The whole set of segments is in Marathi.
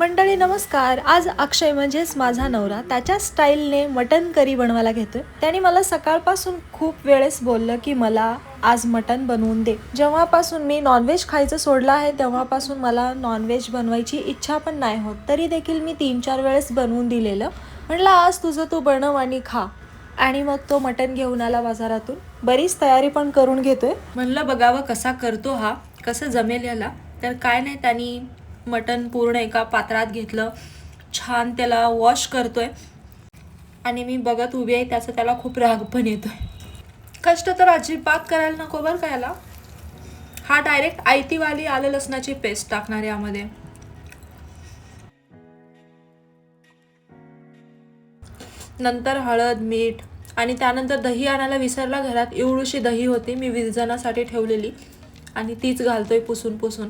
मंडळी नमस्कार. आज अक्षय म्हणजेच माझा नवरा त्याच्या स्टाईलने मटन करी बनवायला घेतोय. त्याने मला सकाळपासून खूप वेळेस बोललं की मला आज मटन बनवून दे. जेव्हापासून मी नॉनव्हेज खायचं सोडलं आहे तेव्हापासून मला नॉनव्हेज बनवायची इच्छा पण नाही होत. तरी देखील मी तीन चार वेळेस बनवून दिलेलं. म्हणलं आज तुझं तू बनव आणि खा. आणि मग तो मटन घेऊन आला बाजारातून. बरीच तयारी पण करून घेतोय. म्हणलं बघावं कसा करतो हा? कसं जमेल याला? तर काय नाही त्यांनी मटन पूर्ण एका पात्रात घेतलं. छान त्याला वॉश करतोय. आणि मी बघत उभी आहे त्याचा त्याला खूप राग पण येतोय. कष्ट तर अजिबात करायला नको बरं कायला हा डायरेक्ट आयतीवाली आलं लसणाची पेस्ट टाकणार यामध्ये. नंतर हळद मीठ आणि त्यानंतर दही आणायला विसरला घरात. एवढीशी दही होती मी विरजनासाठी ठेवलेली. आणि तीच घालतोय पुसून पुसून.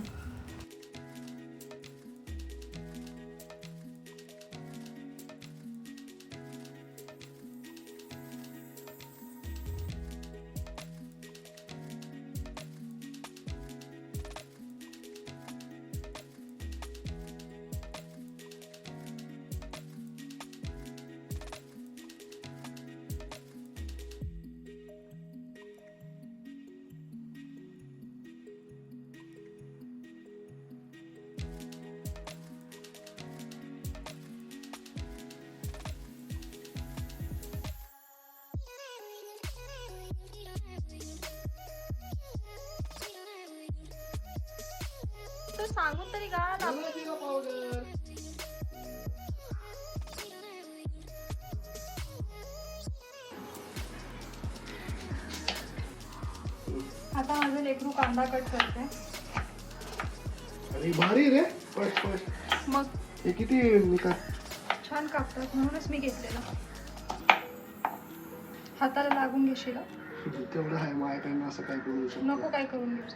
सांगून तरी गा आता माझं लेकरू कांदा कट करते. अरे भारी रे. फर्स्ट फर्स्ट मग? हे किती निका छान कापतात. म्हणूनच मी घेतलेलं. हाताला लागून घेशील? तेवढं आहे माझ्याकडनं असं काय करू शकतो? नको काय करून घेऊस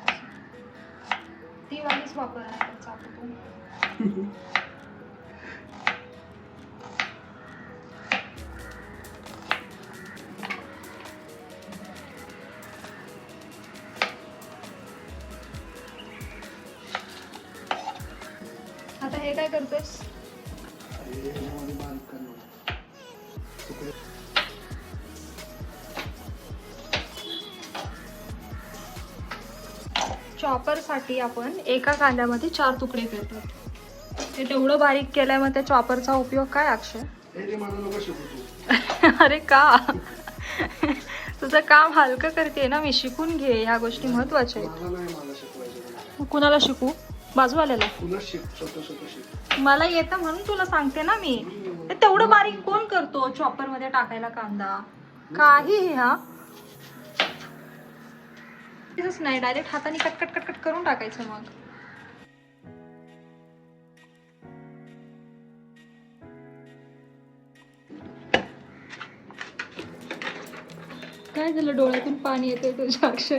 ती वालीच वापरणार आता हे काय करतोस चॉपरसाठी आपण एका कांद्यामध्ये चार तुकडे करतात ते तेवढं बारीक केलंय मग त्या चॉपरचा उपयोग काय अक्षय? अरे का? तुझं काम हलकं करते ना मी शिकून घे ह्या गोष्टी महत्त्वाच्या आहेत. कुणाला शिकू? बाजूवाल्याला. मला येतं म्हणून तुला सांगते ना मी. तेवढं बारीक कोण करतो चॉपरमध्ये टाकायला कांदा? काही हा? तसंच नाही. डायरेक्ट हाताने कट कट कट कट करून टाकायचं मग. काय झालं डोळ्यातून पाणी येतंय तुझ्या अक्षर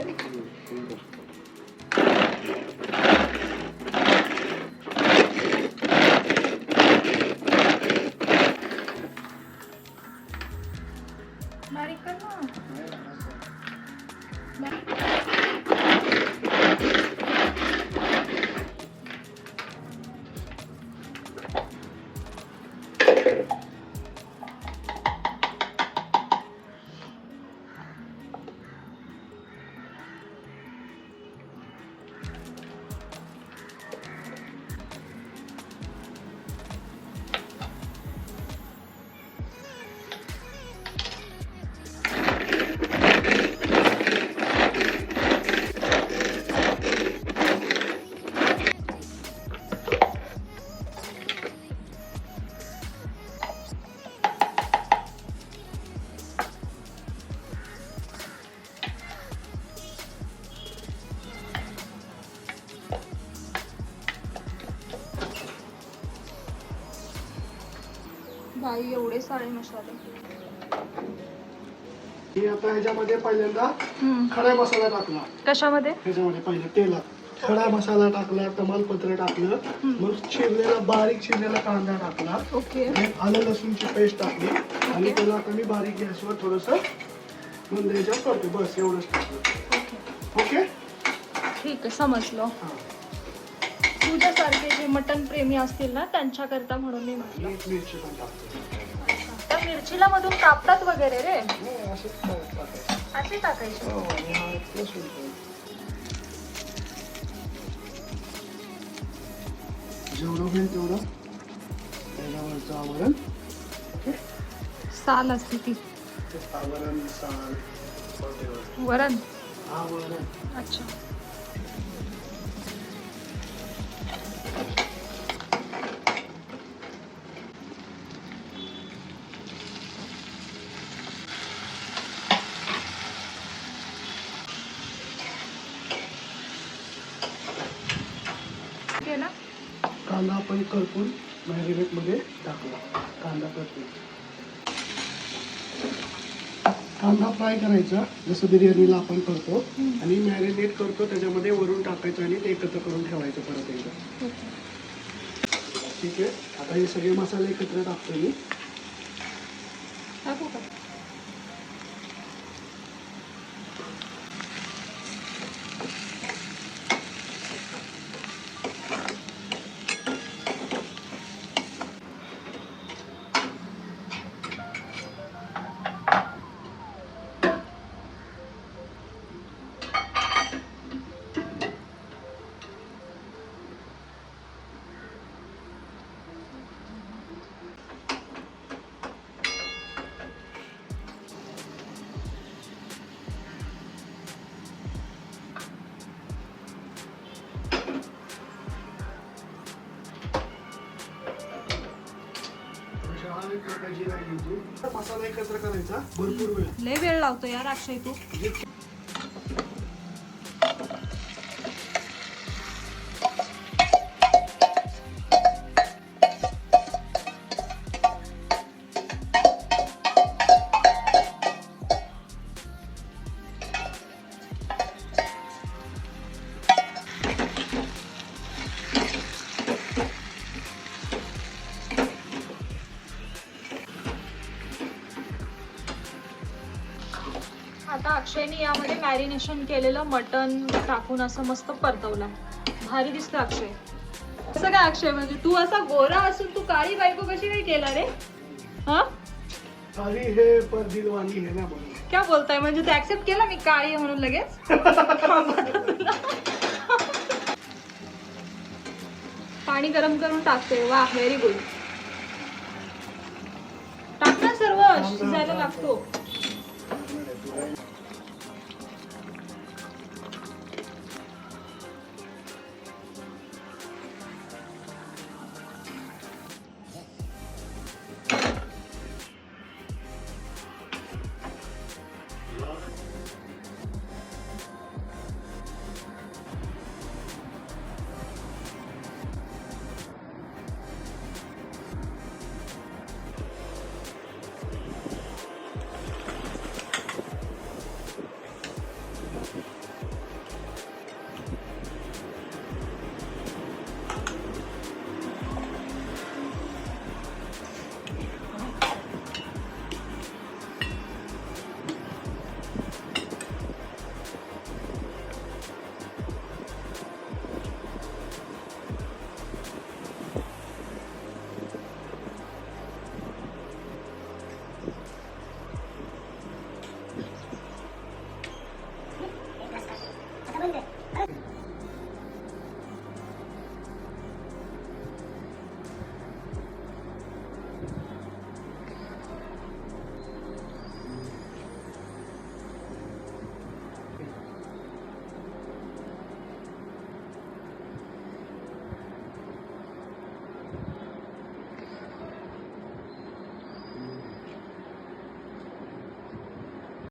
बाई एवढे सारे मसाले. मी आता ह्याच्यामध्ये पहिल्यांदा खडा मसाला टाकला. कशामध्ये? ह्याच्यामध्ये पहिले तेलात खडा मसाला टाकला तमालपत्र टाकलं मग चिरलेला बारीक चिरलेला कांदा टाकला. ओके. आलं लसूणची पेस्ट टाकली. आणि त्याला आता मी बारीक गॅसवर थोडस ह्याच्यावर करतो. बस एवढंच टाकलं. ओके. ठीक आहे समजलं. जे मटन प्रेमी असतील ना त्यांच्याकरता म्हणून मी म्हटलं. मीठ मिरची पण टाकतो. त्या मिरचीला मधून कापतात वगैरे रे. असंच टाकायचं. असे टाकायचे. हो, आणि हा लसूण पण. जेवढं होईल तेवढं त्याच्यावरचं आवरण. ओके? साल असते ती. ते आवरण साल वगैरे. वरण? आवरण अच्छा. कांदा आपण करपून मॅरिनेटमध्ये टाकला. कांदा करपून कांदा फ्राय करायचा. जसं बिर्याणीला आपण करतो आणि मॅरिनेट करतो त्याच्यामध्ये वरून टाकायचं आणि ते एकत्र करून ठेवायचं परत एकदा. ठीक आहे? आता हे सगळे मसाले एकत्र टाकतो मी. टाकू का थोडीशी हळद टाकायची नाही घ्यायची. मसाला एकत्र करायचा. भरपूर वेळ. लय वेळ लावतो यार अक्षय तू. आता अक्षयने यामध्ये मॅरिनेशन केलेलं मटन टाकून असं मस्त परतवलं. भारी दिसतं अक्षय. कसं काय अक्षय म्हणजे तू असा गोरा असून तू काळी बायको कशी काय केला रे? हा? हे हे ना म्हणून क्या बोलताय? म्हणजे तू ऍक्सेप्ट केला मी काळी आहे म्हणून लगेच? पाणी गरम करून टाकते. वा व्हेरी गुड टाक ना सर्व? शिजायला लागतो.